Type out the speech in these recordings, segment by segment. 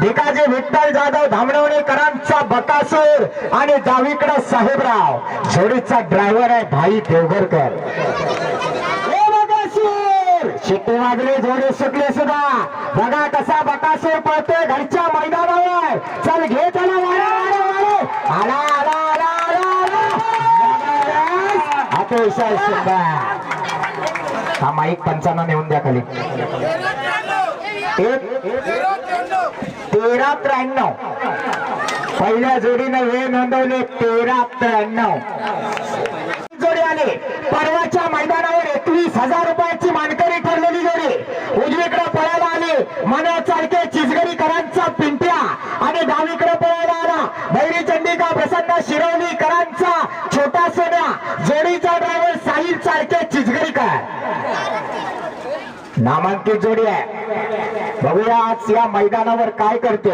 भिकाजी विठ्ठल जाधव धामणवणेकरांचा बकासूर आणि जावीकडे साहेबराव. जोडीचा ड्रायव्हर आहे भाई देवघरकर ए शिट्टी वाजले जोडे सुटले सुद्धा. बघा कसा बकासूर पळतोय घरच्या मैदानावर. चल घे चला आला आला आला आला अतिशय सुंदर. हा माईक पंचांना नेऊन द्या खाली. एक तेरा त्र्याण्णव. पहिल्या जोडीने वेळ नोंदवले तेरा त्र्याण्णव. जोडी आले. परवाच्या मैदानावर एकवीस हजार रुपयाची मानकरी ठरलेली जोडी उजवीकडे पळायला आली मनासारखे चिचगरीकरांचा पिंट्या आणि डावीकडे पळायला आला भैरी चंडिका प्रसन्न शिरवलीकरांचा छोटा सोन्या जोडीचा ड्रायव्हर साहिल सारखे चिचगरीकर नामांकित जोडी आहे. बघूया आज या मैदानावर काय करते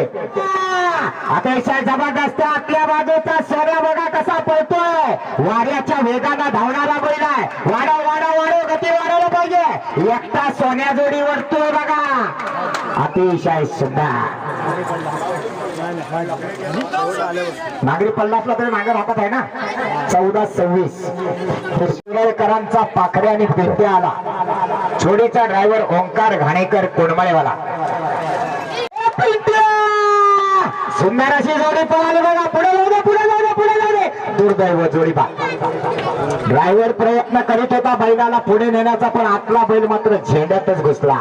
अतिशय जबरदस्त आपल्या बाजूचा सोन्या बघा कसा पळतोय. वाऱ्याच्या वेगानं धावणारा बैल आहे. वाढव वाढव वाढव गती वाढवलं पाहिजे. एकटा सोन्या जोडी वरतोय बघा. अतिशय सुंदर. नागरी पल्ला आपला तरी नागर हातात आहे ना? चौदा सव्वीस. सुरेकरांचा पाखरे आणि पिंट्या आला. छोडीचा ड्रायव्हर ओंकार घाणेकर कोणमाळेवाला सुंदर अशी जोडी पळाली बघा. पुढे जाऊ पुढे जाऊ पुढे जाऊ दुर्दैव जोडी पा ड्रायव्हर प्रयत्न करीत होता बैलाला पुढे नेण्याचा पण आतला बैल मात्र झेंड्यातच घुसला.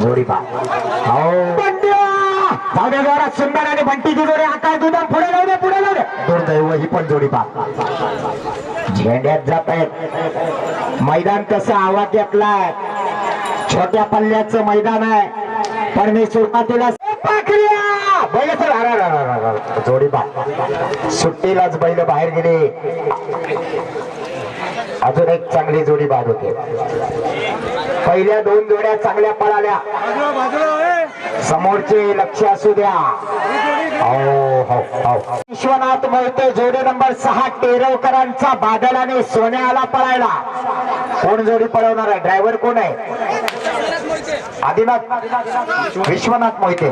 जोडी पा हो. जाऊ जोरात सुंदर आणि बंटीची जोडी आकाश दुधाम पुढे जाऊ दे पुढे जाऊ दे दुर्दैव ही पण जोडी पा झेंड्यात जात आहेत मैदान कसं आवाज घेतला छोट्या पल्ल्याचं मैदान आहे. पण मी सुरुवातीला बैल चल, जोडी बा. सुट्टीलाच बैल बाहेर गेले. अजून एक चांगली जोडी बाद होते. पहिल्या दोन जोड्या चांगल्या पळाल्या. समोरचे लक्ष असू द्या. हो हो हो. विश्वनाथ मोहिते जोडी नंबर सहा टेरवकरांचा बादल आणि सोन्याला पळायला. कोण जोडी पळवणार आहे? ड्रायव्हर कोण आहे? आदिनाथ विश्वनाथ मोहिते.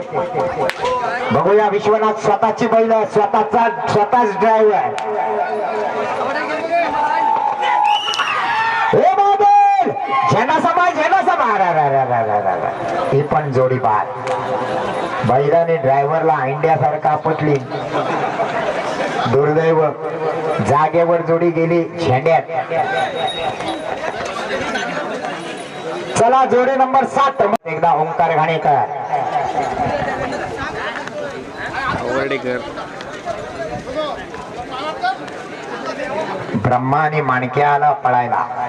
बघूया विश्वनाथ स्वतःची बैल आहे, स्वतःचा स्वतःच ड्रायव्हर हे बादल झेना सभा झेना सभा. अरे, अरे, अरे, अरे, अरे, अरे, अरे. ही पण जोडी बाद बैलाने ड्रायव्हरला अंड्यासारखा पटली दुर्दैव. जागेवर जोडी गेली झेंड्यात. चला जोडी नंबर सात. एकदा ओंकार घाणेकर. ब्रह्मा आणि माणक्याला पळायला.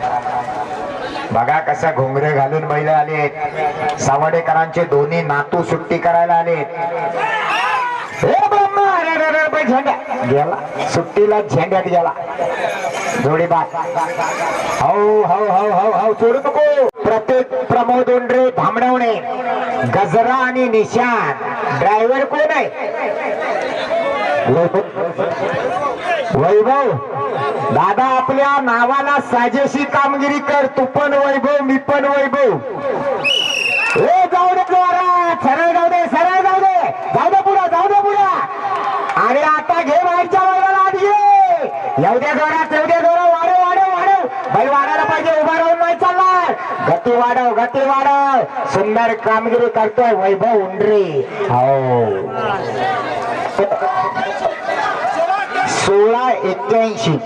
बघा कसं घोंगरे घालून बैल आले सावडेकरांचे दोन्ही नातू सुट्टी करायला आले झेंड्या. गेला. सुट्टीला झेंड्यात गेला. जोडी हो हो हो हो हो सोडू नको. प्रत्येक प्रमोद उंडरे धामणवणे. गजरा आणि निशान. ड्रायव्हर कोण आहे? वैभव. दादा आपल्या नावाला साजेशी कामगिरी कर तू पण वैभव मी पण वैभव. हे जाऊ दे जोरा सरळ जाऊ दे सरळ जाऊ दे. जाऊ दे पुढं जाऊ दे पुढं. आणि आता घे बाहेरच्या बैलाला आत घे. येऊ दे जोरात येऊ दे जोरा वाढव वाढव वाढव. बैल वाढायला पाहिजे उभा राहून नाही चालणार. गती वाढव गती वाढव. सुंदर कामगिरी करतोय वैभव उंडरे. हो. सोळा एक्क्याऐंशी.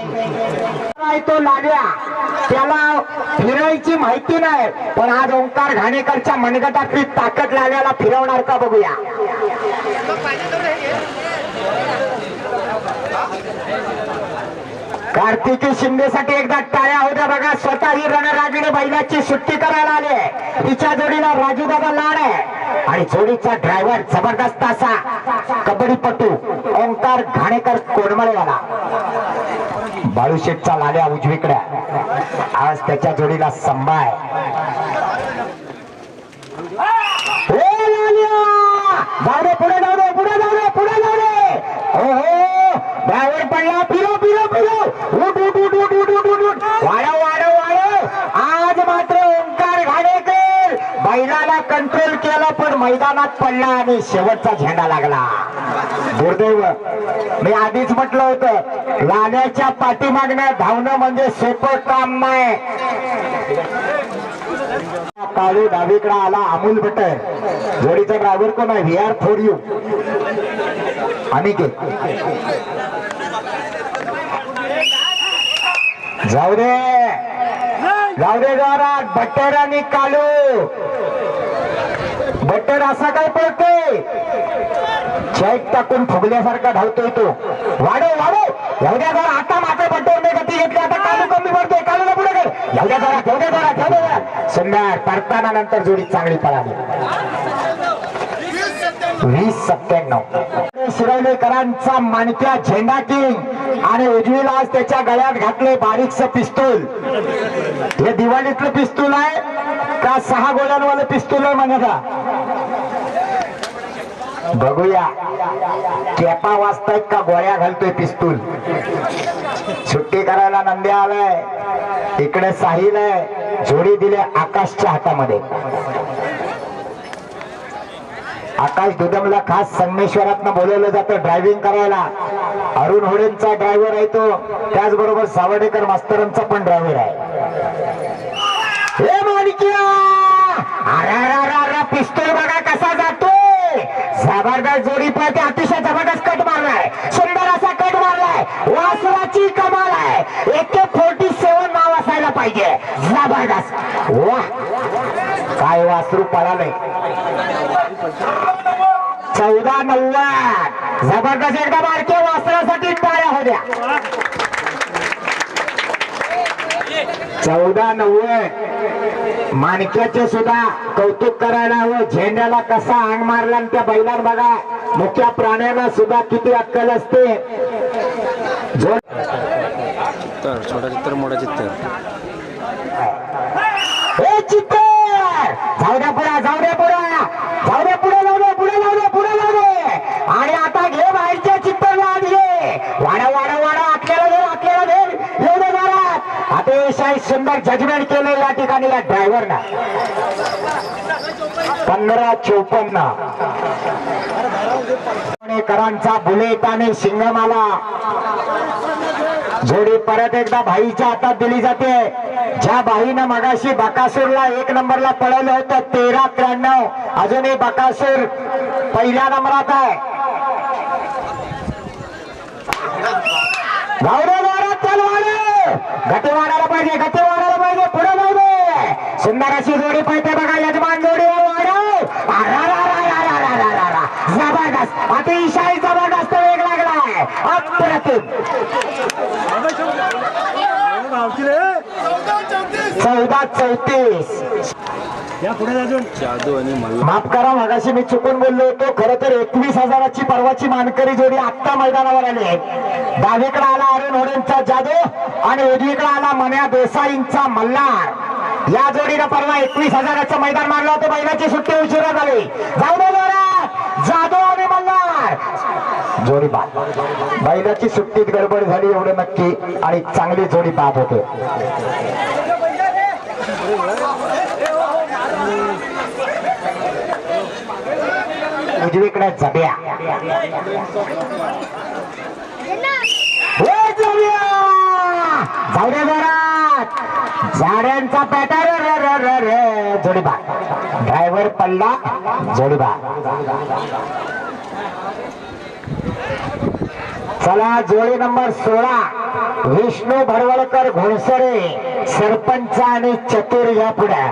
तो लाव्या त्याला फिरायची माहिती नाही पण आज ओंकार घाणेकरच्या मनगटातली ताकद लाल्याला फिरवणार का बघूया? कार्तिकी शिंदेसाठी एकदा टाळ्या होत्या बघा. स्वतः ही रणरागिणी बैलाची सुट्टी करायला आली आहे. तिच्या जोडीला राजू लाड आहे. आणि जोडीचा ड्रायव्हर जबरदस्त असा. कबड्डीपटू ओंकार घाणेकर कोणमळेवाला बाळूशेठचा लाल्या उजवीकडे. आज त्याच्या जोडीला संभाय जाऊ पुढे कंट्रोल केला पण मैदानात पडला आणि शेवटचा झेंडा लागला. दुर्दैव मी आधीच म्हटलं होतं लाण्याच्या पाठीमागण्या धावणं म्हणजे सोपं काम नाही. काळू डावीकडे आला अमोल भट्टर जोडीचा ड्रायव्हर कोण आहे? V R four U Aniket जाऊ दे. जाऊ दे जरा भट्टर आणि कालू बटर असा काय पळतोय? चेक टाकून फुगल्यासारखा धावतोय तो. वाढव वाढव. एवढ्या जरा आता मात्र भट्टरने गती घेतली. आता कालू कमी पडतोय. कालूला पुढे कर. एवढ्या जरा ठेवड्या जरा ठेवड्या जरा. सुंदर परताना नंतर जोडी चांगली पळाली. वीस सत्त्याण्णव. शिरवलेकरांचा मानक्या झेंडा किंग. आणि उजवीला आज त्याच्या गळ्यात घातले बारीकस पिस्तूल. हे दिवाळीतलं पिस्तूल आहे. का सहा गोळ्यांवालं पिस्तूल आहे म्हणाचा बघूया. केपा वाजतायत का गोळ्या घालतोय पिस्तूल? सुट्टी करायला नंद्या आलाय. इकडे साहिल आहे. जोडी दिले आकाशच्या हातामध्ये. आकाश दुदमला खास संगमेश्वरातनं बोलवलं जातं ड्रायव्हिंग करायला. अरुण होडेंचा ड्रायव्हर आहे तो. त्याचबरोबर सावडेकर मास्तरांचा पण ड्रायव्हर आहे हे माणिकिया अरे अरे अरे अरे पिस्तूल बघा कसा जातोय. जबरदस्त जोडी पळते अतिशय जबरदस्त कट मारलाय. सुंदर असा कट मारलाय. वासराची कमाल आहे. एके फोर्टी सेवन नाव असायला पाहिजे. जबरदस्त. वा. काय वासरू पळालंय चौदा नव्वद. जबरदस्त एकदा मारके वासरासाठी टाळ्या होत्या. चौदा नव्वद माणक्याचे सुद्धा कौतुक करायला हवं. झेंड्याला कसा आंग मारला त्या बैलांना बघा मुख्या प्राण्याला सुद्धा किती अक्कल असते. चित्तर छोटा चित्तर मोठा चित्तर हे जाऊ द्या पुढे जाऊ द्या पुढे जाऊ द्या पुढे लावू दे पुढे लावू दे पुढे लावू दे आणि आता घे बाहेरच्या चित्तरला आत घे वाडा वाडा वाडा आतल्याला धर आतल्याला धर येऊ दे घरात शंभर जजमेंट केले या ठिकाणी या ड्रायव्हरना. पंधरा चोपन्न. करांचा बुलेट आणि सिंगमाला जोडी परत एकदा भाईच्या हातात दिली जाते. ज्या भाईनं मगाशी बकासूरला एक नंबरला पळवलं होतं तेरा त्र्याण्णव. अजूनही बकासूर पहिल्या नंबरात आहे. गती वाढायला पाहिजे गती वाढायला पाहिजे पुढे पाहिजे सुंदर अशी जोडी पाहिजे बघा यजमान जोडी जबरदस्त. अतिशय जबरदस्त वेग लागलाय. अप्रतिम. चौदा चौतीस. जादू आणि माफ करा मगाशी मी चुकून बोललो होतो. खरं तर एकवीस हजाराची परवाची मानकरी जोडी आत्ता मैदानावर आली आहे. डावीकडे आला अरुण होडेंचा जादू आणि उजवीकडे आला मन्या देसाईंचा मल्हार. या जोडीनं परवा एकवीस हजाराचं मैदान मारलं होतं. बैलाची सुट्टी उशिरा झाली जाऊ दे जादू आणि मल्हार. जोडी बाद. बैलाची सुट्टीत गडबड झाली एवढं नक्की आणि चांगली जोडी बाद होते. उजवीकडे जब्या! जाऊ दे झाड्यांचा पॅटर रे रे रे रे जोडीबा ड्रायव्हर पडला जोडीबा चला जोडी नंबर सोळा. विष्णू भरवळकर घोणसरे सरपंच आणि चतुर या पुढे.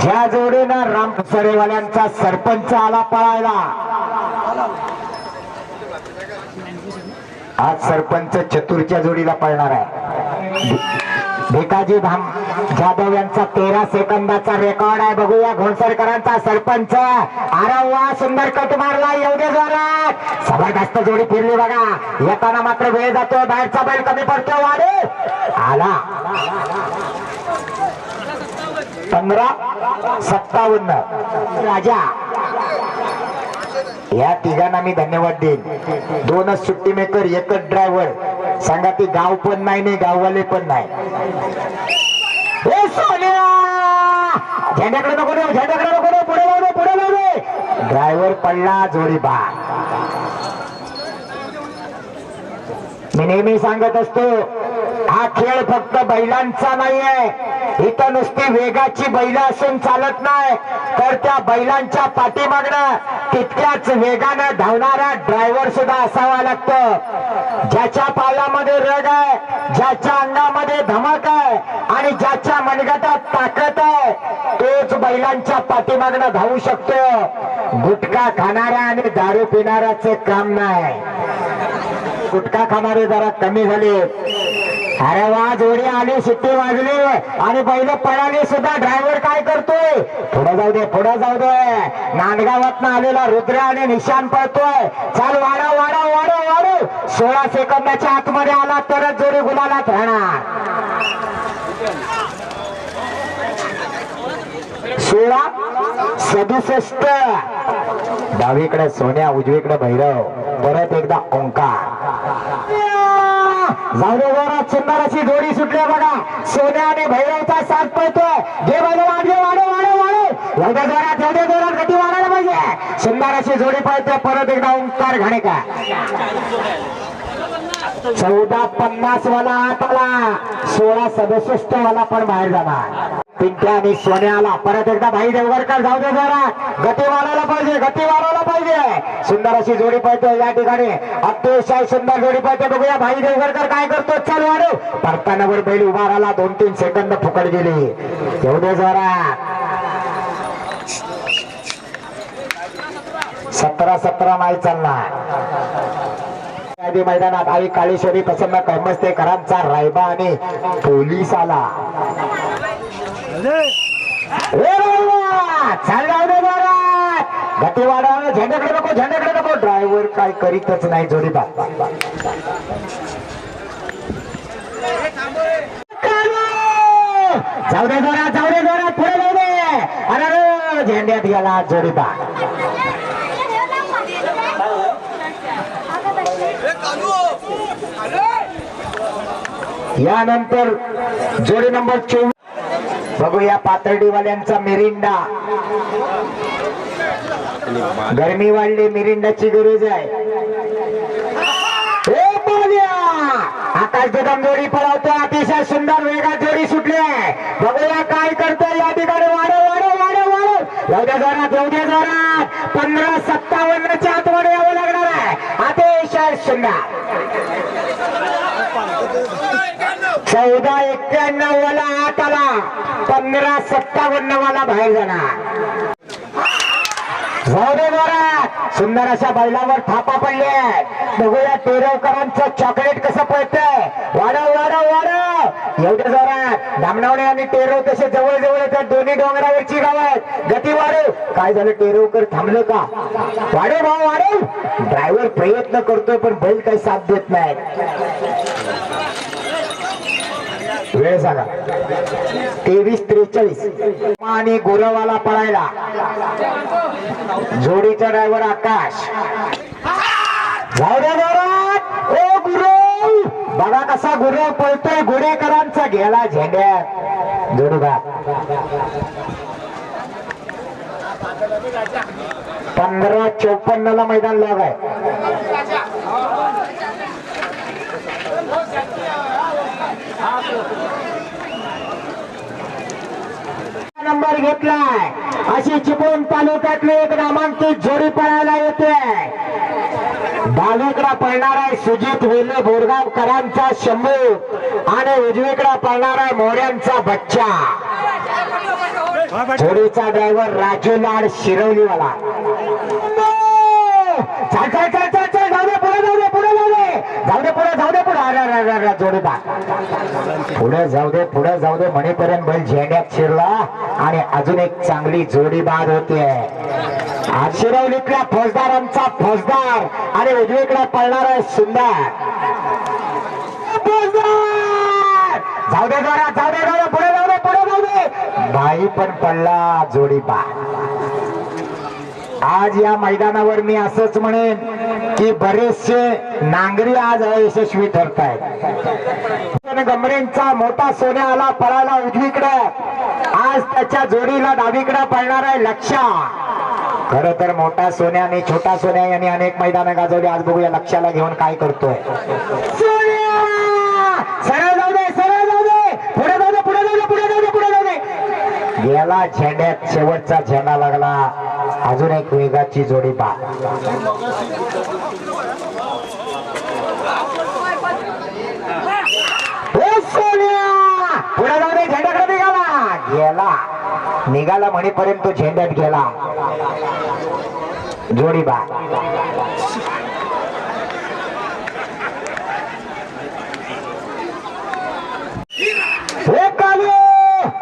ज्या जोडीनं रामसरेवाल्यांचा सरपंच आला पळायला. आज सरपंच चतुरच्या जोडीला पळणार आहे. भिकाजी धाम जाधव यांचा तेरा सेकंदाचा रेकॉर्ड आहे. बघूया घोणसरकरांचा सरपंच अरे वा सुंदर कट मारला. एवढे जोरात. जबरदस्त जोडी फिरली बघा. येताना मात्र वेळ जातो. बाहेरचा बैल कमी पडतो. वाडे आला. पंधरा सत्तावन्न. राजा. या तिघांना मी धन्यवाद देईन. दोनच सुट्टी मेकर एकच ड्रायव्हर सांगा ती गाव पण नाही नाही गाववाले पण नाही. झेंड्याकडे नको देऊ झेंड्याकडे नको देऊ पुढे जाऊ पुढे पुढे ड्रायव्हर पडला जोडी बा मी नेहमी सांगत असतो हा खेळ फक्त बैलांचा नाहीये. इथं नुसती वेगाची बैल असून चालत नाही. तर त्या बैलांच्या पाठीमागणं तितक्याच वेगानं धावणारा ड्रायव्हर सुद्धा असावा लागतो. ज्याच्या पायामध्ये रग आहे ज्याच्या अंगामध्ये धमक आहे आणि ज्याच्या मनगटात ताकद आहे तोच बैलांच्या पाठीमागनं धावू शकतो. गुटखा खाणाऱ्या आणि दारू पिणाऱ्याचं काम नाही. गुटखा खाणारे जरा कमी झाले. अरे वा जोडी आली शिट्टी वाजली आणि बैल पळाली सुद्धा. ड्रायव्हर काय करतोय? पुढे जाऊ दे पुढे जाऊ दे. नांदगावात आलेला रुद्र आणि निशान पळतोय. चाल वाडा वाडा सोळा सेकंदाच्या आतमध्ये आला तरच जोडी गुलालात राहणार सोळा सदुसष्ट. डावीकडे सोन्या उजवीकडे भैरव. परत एकदा ओंकार. जाऊ दे जोरात जोडी सुटली बघा. सोन्या आणि भैरवचा साथ पळतोय. घे बाजू वाढले वाढे वाढे वाढे. एवढ्या जोरात एवढ्या जोरात गती सुंदर अशी जोडी पळते परत एकदा ओंकार घाणेकर चौदा पन्नास वाला आत आला सोळा सदुसष्ट वाला पण बाहेर जाणार. पिंट्या आणि सोन्याला परत एकदा भाई देवगरकर जाऊ दे जरा. गती वाढायला पाहिजे गती वाढायला पाहिजे. सुंदर अशी जोडी पळते या ठिकाणी. अतिशय सुंदर जोडी पळते बघूया भाई देवगरकर काय करतो. चल वाढव परतानावर बैल उभा राहिला दोन तीन सेकंद फुकट गेली. येऊ दे जरा. सतरा सतरा नाही चालणार. मैदानात आई काळेश्वरी प्रसन्न कर्मस्तेकरांचा रायबा आणि पोलीस आला ए गती वाढवा झेंड्याकडे नको झेंड्याकडे नको. ड्रायव्हर काय करीतच नाही जोडीबा जाऊ दे जोरात जाऊ दे पुढे जाऊ दे. अरे अरे, झेंड्यात गेला जोडीबा यानंतर जोडी नंबर चोवीस. बघूया पातर्डीवाल्यांचा मिरिंडा. गरमी वाढली मिरिंडाची गरज आहे. आकाश कदम जोडी पळवतो अतिशय सुंदर वेगात जोडी सुटली आहे. बघूया काय करतोय या ठिकाणी वाढव वाढव वाढव वाढव. एवढ्या जोरात एवढ्या जोरात. पंधरा सत्तावन्नच्या आतमध्ये यावं लागणार आहे. अतिशय सुंदर. चौदा एक्क्याण्णव वाला आत आला पंधरा सत्तावन्न वाला बाहेर जाणार. जोरात सुंदर अशा बैलावर थापा पडले बघूया तेरवकरांचं चॉकलेट कसं पळतंय. वाढव वाढव वाढव. एवढ्या जोरात. धामणावणे आणि टेरव तसे जवळ जवळ येतात दोन्ही डोंगरावरची गाव आहेत. गती वाढव. काय झालं टेरवकर थांबलं का? वाढव भाऊ वाढव. ड्रायव्हर प्रयत्न करतोय पण बैल काही साथ देत नाही वेळ सांगा तेवीस त्रेचाळीस. आणि गुरवाला पळायला. जोडीचा ड्रायव्हर आकाश. ओ गुरव. बघा कसा गुरव पळतोय गुडेकरांचा गेला झेंड्यात जोडीबा पंधरा चौपन्न ला मैदान लॉग आहे. नंबर घेतलाय. अशी चिपळूण तालुक्यातली एक नामांकित जोडी पळायला येते. डावीकडे पळणार आहे सुजित वेले बोरगावकरांचा शंभू आणि उजवीकडे पळणार आहे मोऱ्यांचा बच्चा. जोडीचा ड्रायव्हर राजू लाड शिरवलीवाला. चल चल चल चल चल जाऊ दे पुढे जाऊ दे पुढे जाऊ दे जाऊ दे पुढे. जाऊ दे पुढे जोडीबा पुढे जाऊ दे पुढे जाऊ दे. म्हणेपर्यंत बैल झेंड्यात शिरला आणि अजून एक चांगली जोडी बाद होते आज शिरवलीतल्या फौजदारांचा फौजदार आणि उजवीकडे पळणार आहे सुंदर. जाऊ दे जरा जाऊ दे जाऊ दे पुढे जाऊ दे पुढे जाऊ दे. बाई पण पडला जोडी बा आज या मैदानावर मी असंच म्हणेन की बरेचसे नांगरी आज यशस्वी ठरत आहेत गमरेंचा मोठा सोन्या आला पळाला उजवीकडे. आज त्याच्या जोडीला डावीकडे पळणार आहे लक्षा खर तर मोठा सोन्या आणि छोटा सोन्या यांनी अनेक मैदानं गाजवली. आज बघूया लक्षाला घेऊन काय करतोय. सोन्या! सरळ जाऊ दे सरळ जाऊ दे. पुढे जाऊ दे पुढे जाऊ दे पुढे जाऊ दे पुढे जाऊ दे. गेला झेंड्यात. शेवटचा झेंडा लागला. अजून एक वेगाची जोडी पा पुढे जाऊ दे झेंड्याकडे निघाला. गेला. निघाला म्हणेपर्यंत तो झेंड्यात गेला. जोडी बा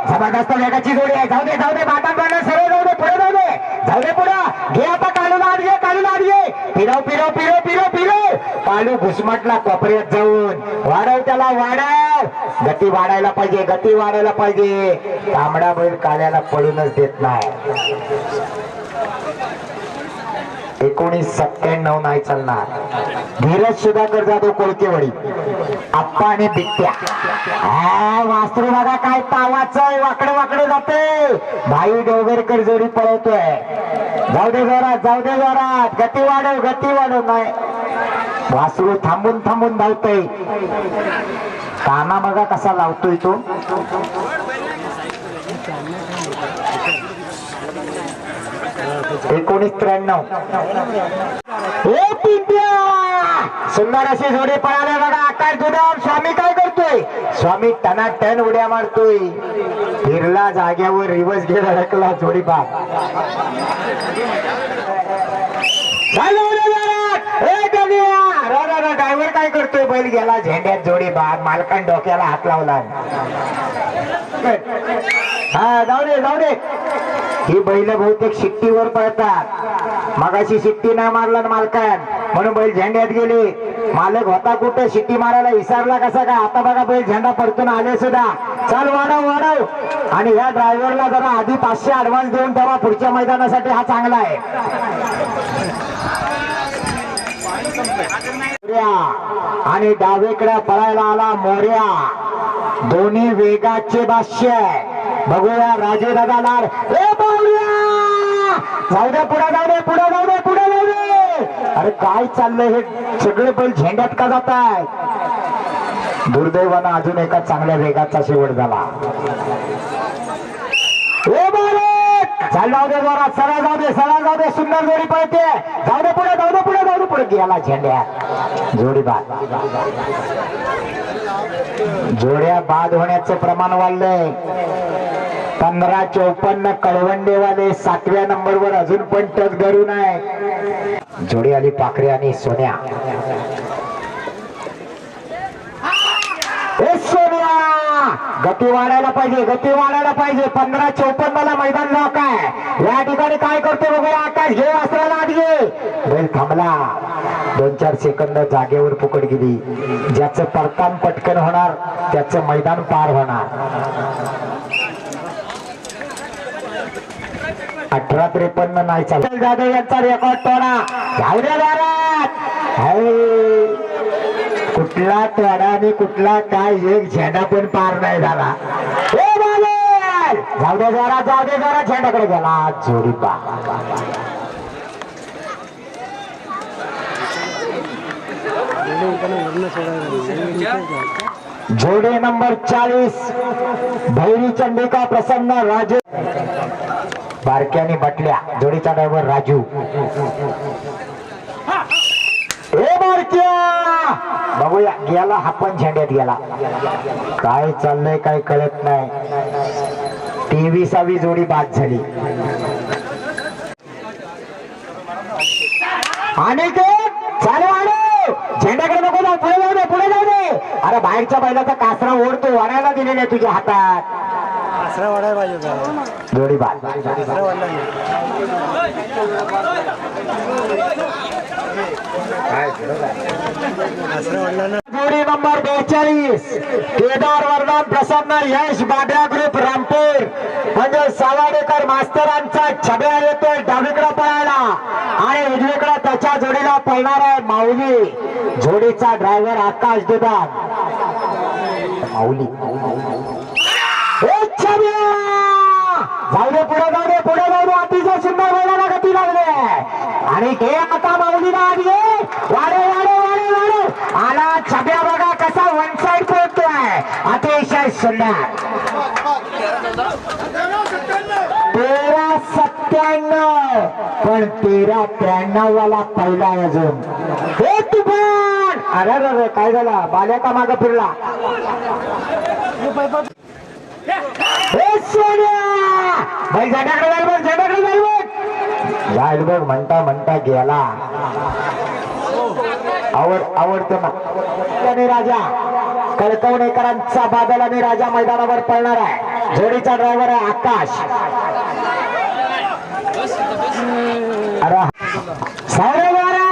जबरदस्त वेगाची जोडी आहे. जाऊ दे जाऊ दे बाटा बाटा सरळ जाऊ दे पुढे जाऊ दे. जाऊ पुढा. घे आता कालूला आत घे कालूला आत घे. फिरव पिरव पिरव फिरव फिरव. कालू घुसमटला कोपऱ्यात जाऊन. वाढव त्याला वाढव. गती वाढायला पाहिजे गती वाढायला पाहिजे. तांबडा बैल काल्याला पळूनच देत नाही. एकोणीस सत्त्याण्णव नाही चालणार. धीरज सुधाकर जाधव कोळकेवाडी. आप्पा आणि बिट्ट्या. हा, वासरू बघा काय तावाचं वाकडे वाकडे जाते भाई डोंगरकर जोडी पळवतोय. जाऊ दे जोरात जाऊ दे जोरात. गती वाढव गती वाढव. नाही. वासरू थांबून थांबून धावतोय. काना बघा कसा लावतोय तो? एकोणीस त्र्याण्णव. ए पिंट्या! सुंदर असे जोडे पळाले बघा. आकाश दुधाम स्वामी काय करतोय? स्वामी टना टन उड्या मारतोय. फिरला जाग्यावर रिवर्स घेत अडकला जोडी बाग ड्रायव्हर काय करतोय? बैल गेला झेंड्यात जोडी बाग मालकान डोक्याला हात लावला. हा जाऊ दे जाऊ दे. ही बैल बहुतेक शिट्टीवर पळतात. मगाशी शिट्टी नाही मारला मालकान. म्हणून बैल झेंड्यात गेले. मालक होता कुठे? शिट्टी मारायला विसरला कसा काय आता बघा बैल झेंडा परतून आले सुद्धा. चल वाढव वाढव. आणि ह्या ड्रायव्हरला जरा आधी पाचशे ऍडव्हान्स देऊन तेव्हा पुढच्या मैदानासाठी हा चांगला आहे. आणि डावेकडे पळायला आला मोर्या. दोन्ही वेगाचे भाष्य बघूया राजे दादा लाल जाऊ दे पुढे जाऊ दे पुढे जाऊ दे पुढे जाऊ दे. अरे काय चाललंय हे? सगळे बैल झेंड्यात का जात आहे दुर्दैवानं अजून एका चांगल्या वेगाचा शेवट झाला. जाऊ दे जोरात सरळ जाऊ दे सरळ जाऊ दे सुंदर जोडी पळते. जाऊ दे पुढे जाऊ दे पुढे जाऊ दे पुढे. गेला झेंड्या. जोडी बाद. जोड्या बाद होण्याचं प्रमाण वाढलंय. पंधरा चौपन्न कळवंडेवाले सातव्या नंबरवर अजून पण टच धरून आहे. जोडी आली पाखरे आणि सोन्या. ए सोन्या! गती वाढायला पाहिजे गती वाढायला पाहिजे. पंधरा चौपन्न मला मैदान लॉक आहे. या ठिकाणी काय करतो बघूया? आकाश घे असायला आत घे. थांबला. दोन चार सेकंद जागेवर फुकट गेली. ज्याचं परताम पटकन होणार त्याचं मैदान पार होणार. अठरा त्रेपन्न नाही चालू जाधव यांचा रेकॉर्ड तोडा. जाऊ कुठला तोडा आणि कुठला काय एक झेंडा पण पार नाही झाला. जाऊ दे जरा जाऊ दे जरा झेंडाकडे गेला. जोडी पा जोडी नंबर चाळीस. भैरी चंडिका प्रसन्न राजे बारक्याने बटल्या. जोडीचा ड्रायव्हर राजू. बारक्या! बघूया गेला हा पण झेंड्यात गेला. काय चाललंय काय कळत नाही. तेविसावी जोडी बाद झाली. आणि ते चालू आलो झेंड्याकडे नको जाऊ पुढे जाऊ दे पुढे जाऊ दे. अरे बाहेरच्या बैलाचा कासरा ओढतो वाढायला दिलेला आहे तुझ्या हातात. आसरा वाढायला पाहिजे जोडी बाद. आसरा वाढला जोडी नंबर बेचाळीस. केदार वर्धन प्रसन्न यश बाड्या ग्रुप रामपूर. म्हणजे सावाडेकर मास्तरांचा छब्या येतोय डावीकडे पळायला. आणि उजवीकडे त्याच्या जोडीला पळणार आहे माऊली. जोडीचा ड्रायव्हर आकाश दुधान. माऊली ए, छब्या! जाऊ दे पुढे जाऊ दे पुढे जाऊ दे अतिशय सुंदर बैलाला गती लागले आणि घे आता माऊलीला आत घे वाढे वाढे वाढे वाढे आला छब्या बघा कसा वन साइड पोहोचतोय अतिशय तेरा सत्त्याण्णव पण तेरा त्र्याण्णव वाला पहिला अजून हे तुफान अरे अरे अरे, काय झाला? बाल्या का माग फिरला. हे सोन्या! भाई झटाकडे जाईल बघ झटाकडे जाईल बघ जाईल बघ म्हणता म्हणता गेला आवड आवडतं ना आणि राजा कळकवणेकरांचा बादल आणि राजा मैदानावर पळणार आहे. जोडीचा ड्रायव्हर आहे आकाश. अरे साडे बारा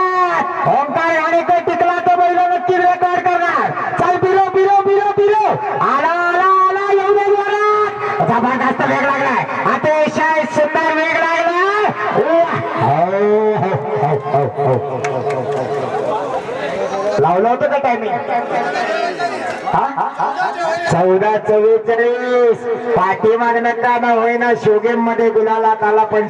ओंकार घाणेकर टिकला तर बैल नक्की रेकॉर्ड करणार. चल बिरो बिरो बिरो बिरो. आला आला आला येऊ दे जोरात जबरदस्त वेग लागलाय. अतिशय सुंदर वेग लागलाय. उव्वा. हो, हो, हो, हो, हो. लावलं होतं का टायमिंग चौदा चव्वेचाळीस पाठीमागणं का ना होईना. शोगेममध्ये गुलाला आला पण